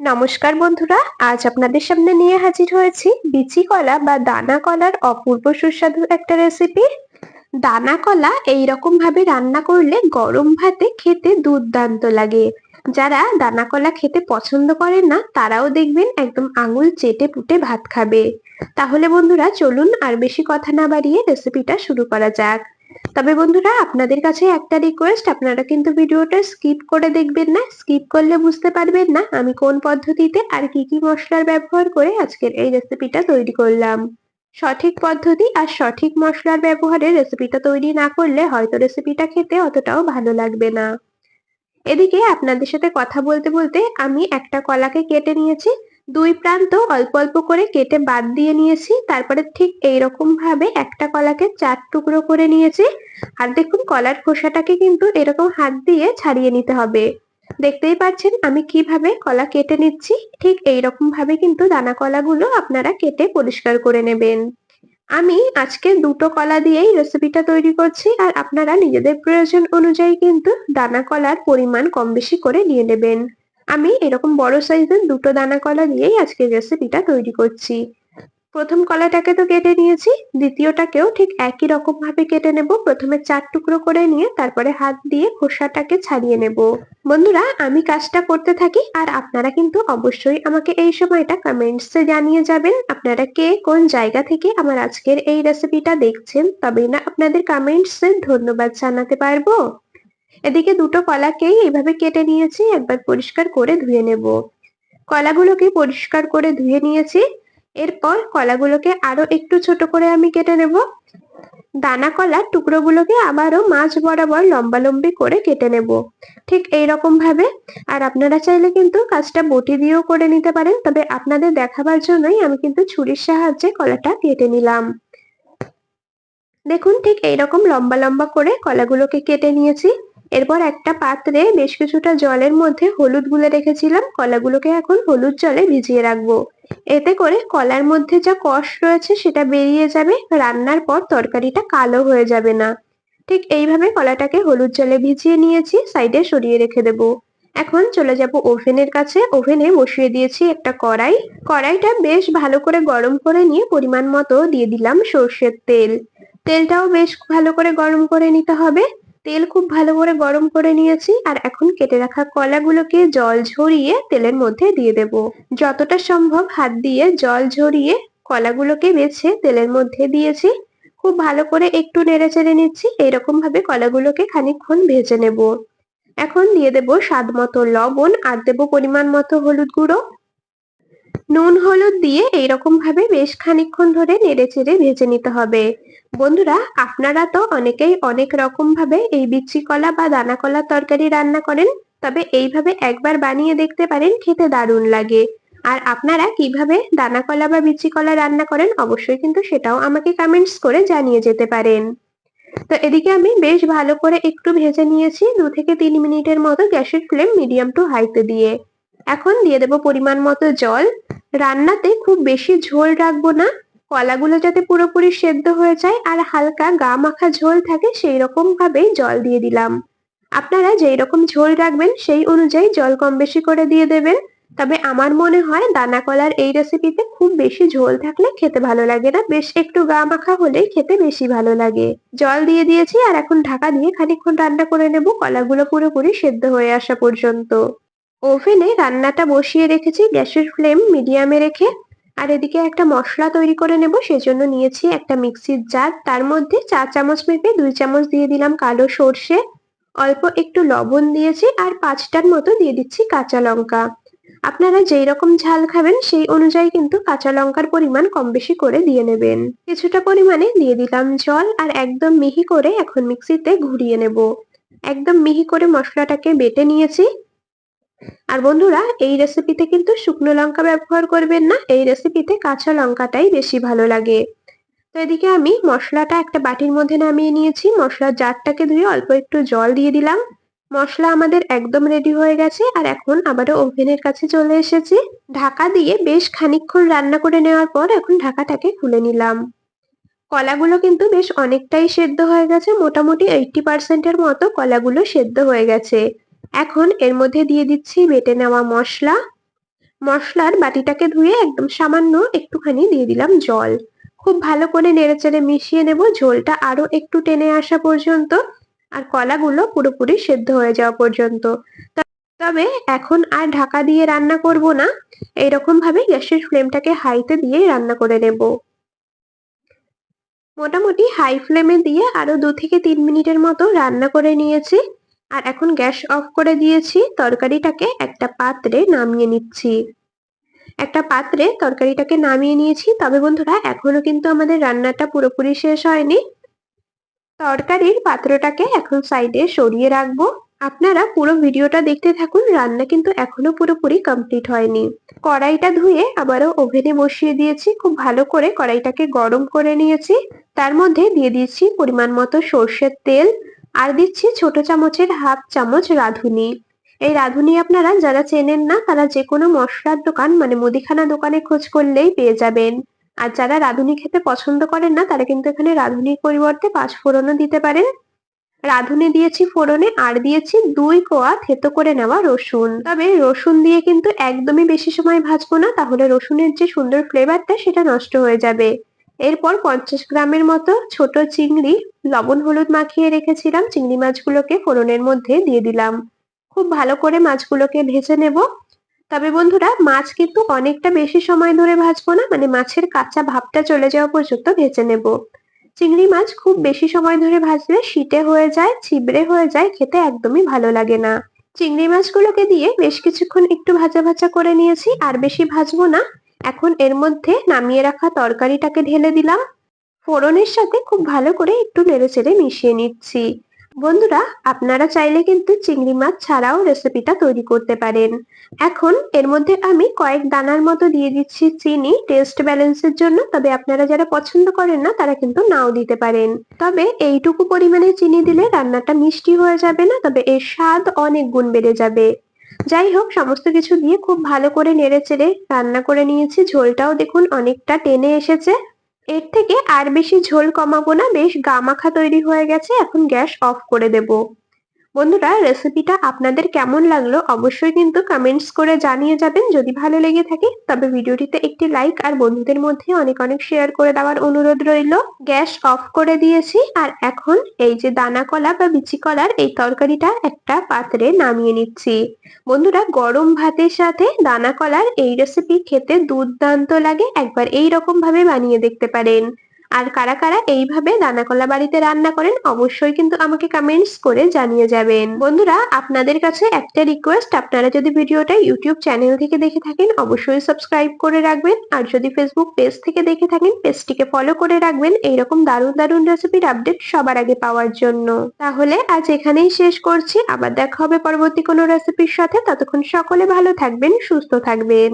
নমস্কার বন্ধুরা, আজ আপনাদের সামনে নিয়ে হাজির হয়েছি বিচি কলা বা দানা কলার অপূর্ব সুস্বাদু একটা রেসিপি দানা কলা এইরকম ভাবে রান্না করলে গরম ভাতে খেতে দুর্দান্ত লাগে। যারা দানা কলা খেতে পছন্দ করেন না, তারাও দেখবেন একদম আঙুল চেটে পুটে ভাত খাবে। তাহলে বন্ধুরা, চলুন আর বেশি কথা না বাড়িয়ে রেসিপিটা শুরু করা যাক। তবে বন্ধুরা, আপনাদের কাছে একটা রিকোয়েস্ট আপনারা কিন্তু ভিডিওটা স্কিপ করে দেখবেন না। স্কিপ করলে বুঝতে পারবেন না আমি কোন পদ্ধতিতে আর কি কি মশলার ব্যবহার করে আজকের এই রেসিপিটা তৈরি করলাম। সঠিক পদ্ধতি আর সঠিক মশলার ব্যবহারে রেসিপিটা তৈরি না করলে হয়তো রেসিপিটা খেতে অতটাও ভালো লাগবে না। এদিকে আপনাদের সাথে কথা বলতে বলতে আমি একটা কলাকে কেটে নিয়েছি। দুই প্রান্ত অল্প অল্প করে কেটে বাদ দিয়ে নিয়েছি। তারপরে ঠিক এইরকম ভাবে একটা কলাকে চার টুকরো করে নিয়েছি। আর দেখুন, কলার খোসাটাকে কিন্তু এরকম হাত দিয়ে ছাড়িয়ে নিতে হবে। দেখতেই পাচ্ছেন, আমি কীভাবে কলা কেটে নিচ্ছি? ঠিক এইরকম ভাবে কিন্তু দানা কলাগুলো আপনারা কেটে পরিষ্কার করে নেবেন। আমি আজকে দুটো কলা দিয়েই রেসিপিটা তৈরি করছি। আর আপনারা নিজেদের প্রয়োজন অনুযায়ী কিন্তু দানা কলার পরিমাণ কম বেশি করে নিয়ে নেবেন। আমি এরকম বড় সাইজের দুটো দানা কলা দিয়েই আজকে রেসিপিটা তৈরি করছি। প্রথম কলাটাকে তো কেটে নিয়েছি, দ্বিতীয়টাকেও ঠিক একই রকম ভাবে কেটে নেব। প্রথমে চার টুকরো করে নিয়ে তারপরে হাত দিয়ে খোসাটাকে ছাড়িয়ে নেব। বন্ধুরা, আমি কাজটা করতে থাকি আর আপনারা কিন্তু অবশ্যই আমাকে এই সময়টা কমেন্টসে জানিয়ে যাবেন আপনারা কে কোন জায়গা থেকে আমার আজকের এই রেসিপিটা দেখছেন। তবেই না আপনাদের কমেন্টসে ধন্যবাদ জানাতে পারব। এদিকে দুটো কলাকেই এইভাবে কেটে নিয়েছি, একবার পরিষ্কার করে ধুয়ে নেব। কলাগুলোকে পরিষ্কার করে ধুয়ে নিয়েছি, এরপর কলাগুলোকে আরও একটু ছোট করে আমি কেটে নেব। দানা কলার টুকরোগুলোকে আবারও মাছ বরাবর লম্বা লম্বি করে কেটে নেব, ঠিক এই রকম ভাবে আর আপনারা চাইলে কিন্তু কাজটা বটি দিয়েও করে নিতে পারেন, তবে আপনাদের দেখাবার জন্যই আমি কিন্তু ছুরির সাহায্যে কলাটা কেটে নিলাম। দেখুন, ঠিক এইরকম লম্বা লম্বা করে কলাগুলোকে কেটে নিয়েছি। এরপর একটা পাত্রে বেশ কিছুটা জলের মধ্যে হলুদ গুলে রেখেছিলাম। কলাগুলোকে এখন হলুদ জলে ভিজিয়ে রাখব। এতে করে কলার মধ্যে যা কষ রয়েছে সেটা বেরিয়ে যাবে। রান্নার পর তরকারিটা কালো হয়ে যাবে না। ঠিক এইভাবে কলাটাকে হলুদ জলে ভিজিয়ে নিয়েছি, সাইডে সরিয়ে রেখে দেব। এখন চলে যাব ওভেনের কাছে। ওভেনে বসিয়ে দিয়েছি একটা কড়াই। কড়াইটা বেশ ভালো করে গরম করে নিয়ে পরিমাণ মতো দিয়ে দিলাম সর্ষের তেল। তেলটাও বেশ ভালো করে গরম করে নিতে হবে। তেল খুব ভালো করে গরম করে নিয়েছি আর এখন কেটে রাখা কলাগুলোকে জল ঝরিয়ে তেলের মধ্যে দিয়ে দেব। যতটা সম্ভব হাত দিয়ে জল ঝরিয়ে কলাগুলোকে বেছে তেলের মধ্যে দিয়েছি। খুব ভালো করে একটু নেড়ে চেড়ে নিচ্ছি, এরকম ভাবে কলাগুলোকে খানিকক্ষণ ভেজে নেব। এখন দিয়ে দেব স্বাদ মতো লবণ আর দেব পরিমাণ মতো হলুদ গুঁড়ো। নুন, হলুদ দিয়ে এইরকম ভাবে বেশ খানিকক্ষণ ধরে নেড়ে চেড়ে ভেজে নিতে হবে। বন্ধুরা, আপনারা তো অনেকেই অনেক রকম ভাবে এই বিচি কলা বা দানা কলার তরকারি রান্না করেন, তবে এইভাবে একবার বানিয়ে দেখতে পারেন, খেতে দারুণ লাগে। আর আপনারা কীভাবে দানা কলা বা বিচি কলা রান্না করেন, অবশ্যই কিন্তু সেটাও আমাকে কমেন্টস করে জানিয়ে যেতে পারেন। তো এদিকে আমি বেশ ভালো করে একটু ভেজে নিয়েছি, দু থেকে তিন মিনিটের মতো গ্যাসের ফ্লেম মিডিয়াম টু হাইতে দিয়ে। এখন দিয়ে দেব পরিমাণ মতো জল। রান্নাতে খুব বেশি ঝোল রাখব না। কলাগুলো যাতে পুরোপুরি সেদ্ধ হয়ে যায় আর হালকা গা মাখা ঝোল থাকে সেই রকম ভাবেই জল দিয়ে দিলাম। আপনারা যেই রকম ঝোল রাখবেন সেই অনুযায়ী জল কম বেশি করে দিয়ে দেবেন। তবে আমার মনে হয় দানা কলার এই রেসিপিতে খুব বেশি ঝোল থাকলে খেতে ভালো লাগে না। বেশ একটু গা মাখা হলেই খেতে বেশি ভালো লাগে। জল দিয়ে দিয়েছি আর এখন ঢাকা দিয়ে খানিকক্ষণ রান্না করে নেব। কলাগুলো পুরোপুরি সেদ্ধ হয়ে আসা পর্যন্ত। ওভেনে রান্নাটা বসিয়ে রেখেছি, গ্যাসের ফ্লেম মিডিয়ামে রেখে, আর এদিকে একটা মশলা তৈরি করে নেব, সেজন্য নিয়েছি একটা মিক্সির জার। তার মধ্যে চা চামচ মেপে দুই চামচ দিয়ে দিলাম কালো সর্ষে, অল্প একটু লবণ দিয়েছি, আর পাঁচটার মতো দিয়ে দিচ্ছি কাঁচা লঙ্কা। আপনারা যেই রকম ঝাল খাবেন, সেই অনুযায়ী কিন্তু কাঁচা লঙ্কার পরিমাণ কম বেশি করে দিয়ে নেবেন। কিছুটা পরিমাণে দিয়ে দিলাম জল, আর একদম মিহি করে এখন মিক্সিতে ঘুরিয়ে নেব। একদম মিহি করে মশলাটাকে বেটে নিয়েছি। আর বন্ধুরা, এই রেসিপিতে কিন্তু শুকনো লঙ্কা ব্যবহার করবেন না। এই রেসিপিতে কাঁচা লঙ্কাটাই বেশি ভালো লাগে। তো এদিকে আমি মশলাটা একটা বাটির মধ্যে নামিয়ে নিয়েছি। মশলার জারটাকে ধুয়ে অল্প একটু জল দিয়ে দিলাম। মশলা আমাদের একদম রেডি হয়ে গেছে আর এখন আবারও ওভেনের কাছে চলে এসেছি। ঢাকা দিয়ে বেশ খানিকক্ষণ রান্না করে নেওয়ার পর এখন ঢাকাটাকে খুলে নিলাম। কলাগুলো কিন্তু বেশ অনেকটাই সেদ্ধ হয়ে গেছে। মোটামুটি এইটটি পার্সেন্টের মতো কলাগুলো সেদ্ধ হয়ে গেছে। এখন এর মধ্যে দিয়ে দিচ্ছি বেটে নেওয়া মশলা। মশলার বাটিটাকে ধুয়ে একদম সামান্য একটুখানি দিয়ে দিলাম জল। খুব ভালো করে নেড়েচেড়ে মিশিয়ে নেব, ঝোলটা আরও একটু টেনে আসা পর্যন্ত আর কলাগুলো পুরোপুরি সেদ্ধ হয়ে যাওয়া পর্যন্ত। তবে এখন আর ঢাকা দিয়ে রান্না করব না এইরকম ভাবে গ্যাসের ফ্লেমটাকে হাইতে দিয়ে রান্না করে নেব। মোটামুটি হাই ফ্লেমে দিয়ে আরও দু থেকে তিন মিনিটের মতো রান্না করে নিয়েছি। আর এখন গ্যাস অফ করে দিয়েছি, তরকারিটাকে একটা পাত্রে নামিয়ে নিচ্ছি। একটা পাত্রে তরকারিটাকে নামিয়ে নিয়েছি। তবে বন্ধুরা, এখনও কিন্তু আমাদের রান্নাটা পুরোপুরি শেষ হয়নি। তরকারির পাত্রটাকে এখন সাইডে সরিয়ে রাখব। আপনারা পুরো ভিডিওটা দেখতে থাকুন। রান্না কিন্তু এখনও পুরোপুরি কমপ্লিট হয়নি। কড়াইটা ধুয়ে আবারও ওভেনে বসিয়ে দিয়েছি। খুব ভালো করে কড়াইটাকে গরম করে নিয়েছি। তার মধ্যে দিয়ে দিয়েছি পরিমাণ মতো সর্ষের তেল আর দিচ্ছি ছোট চামচের হাফ চামচ রাঁধুনি। এই রাঁধুনি আপনারা যারা চেনেন না, তারা যে কোনো মশলার দোকান মানে মুদিখানা দোকানে খোঁজ করলেই পেয়ে যাবেন। আর যারা রাঁধুনি খেতে পছন্দ করেন না, তারা কিন্তু এখানে রাঁধুনির পরিবর্তে পাঁচ ফোড়নও দিতে পারেন। রাঁধুনি দিয়েছি ফোড়নে, আর দিয়েছি দুই কোয়া থেতো করে নেওয়া রসুন। তবে রসুন দিয়ে কিন্তু একদমই বেশি সময় ভাজবো না, তাহলে রসুনের যে সুন্দর ফ্লেভারটা সেটা নষ্ট হয়ে যাবে। এরপর পঞ্চাশ গ্রামের মতো ছোট চিংড়ি, লবণ হলুদ মাখিয়ে রেখেছিলাম। চিংড়ি মাছগুলোকে ফোড়নের মধ্যে দিয়ে দিলাম। খুব ভালো করে মাছগুলোকে ভেজে নেব। তবে বন্ধুরা, মাছ কিন্তু অনেকটা বেশি সময় ধরে ভাজবো না মানে মাছের কাঁচা ভাবটা চলে যাওয়া পর্যন্ত ভেজে নেব। চিংড়ি মাছ খুব বেশি সময় ধরে ভাজলে শীতে হয়ে যায়, ছিবড়ে হয়ে যায়, খেতে একদমই ভালো লাগে না। চিংড়ি মাছগুলোকে দিয়ে বেশ কিছুক্ষণ একটু ভাজা ভাজা করে নিয়েছি, আর বেশি ভাজবো না। এখন এর মধ্যে নামিয়ে রাখা তরকারিটাকে ঢেলে দিলাম। ফোড়নের সাথে খুব ভালো করে একটু নেড়ে চেড়ে মিশিয়ে নিচ্ছি। বন্ধুরা, আপনারা চাইলে কিন্তু চিংড়ি মাছ ছাড়াও রেসিপিটা তৈরি করতে পারেন। এখন এর মধ্যে আমি কয়েক দানার মতো দিয়ে দিচ্ছি চিনি। টেস্ট ব্যালেন্সের জন্য, তবে আপনারা যারা পছন্দ করেন না, তারা কিন্তু নাও দিতে পারেন। তবে এইটুকু পরিমাণে চিনি দিলে রান্নাটা মিষ্টি হয়ে যাবে না, তবে এর স্বাদ অনেক গুণ বেড়ে যাবে। যাই হোক সমস্ত কিছু দিয়ে খুব ভালো করে নেড়ে চেড়ে রান্না করে নিয়েছি। ঝোলটাও দেখুন অনেকটা টেনে এসেছে। এর থেকে আর বেশি ঝোল কমাবো না, বেশ গামাখা তৈরি হয়ে গেছে। এখন গ্যাস অফ করে দেব। বন্ধুরা রেসিপিটা আপনাদের কেমন লাগল অবশ্যই কিন্তু কমেন্টস করে জানিয়ে যাবেন। যদি ভালো লেগে থাকে, তবে ভিডিওটিতে একটি লাইক আর বন্ধুদের মধ্যে অনেক অনেক শেয়ার করে দেওয়ার অনুরোধ রইল। গ্যাস অফ করে দিয়েছি আর এখন এই যে দানা কলা বা বিচি কলার এই তরকারিটা একটা পাত্রে নামিয়ে নিচ্ছি। বন্ধুরা, গরম ভাতের সাথে দানা কলার এই রেসিপি খেতে দুর্দান্ত লাগে। একবার এই রকম ভাবে বানিয়ে দেখতে পারেন। আর কারা কারা এইভাবে দানাকলা বাড়িতে রান্না করেন, অবশ্যই কিন্তু আমাকে কমেন্টস করে জানিয়ে যাবেন। বন্ধুরা, আপনাদের কাছে একটা রিকোয়েস্ট আপনারা যদি ভিডিওটা ইউটিউব চ্যানেল থেকে দেখে থাকেন, অবশ্যই সাবস্ক্রাইব করে রাখবেন। আর যদি ফেসবুক পেজ থেকে দেখে থাকেন পেজটিকে ফলো করে রাখবেন। এইরকম দারুণ দারুণ রেসিপির আপডেট সবার আগে পাওয়ার জন্য। তাহলে আজ এখানেই শেষ করছি। আবার দেখা হবে পরবর্তী কোনো রেসিপির সাথে। ততক্ষণ সকলে ভালো থাকবেন, সুস্থ থাকবেন।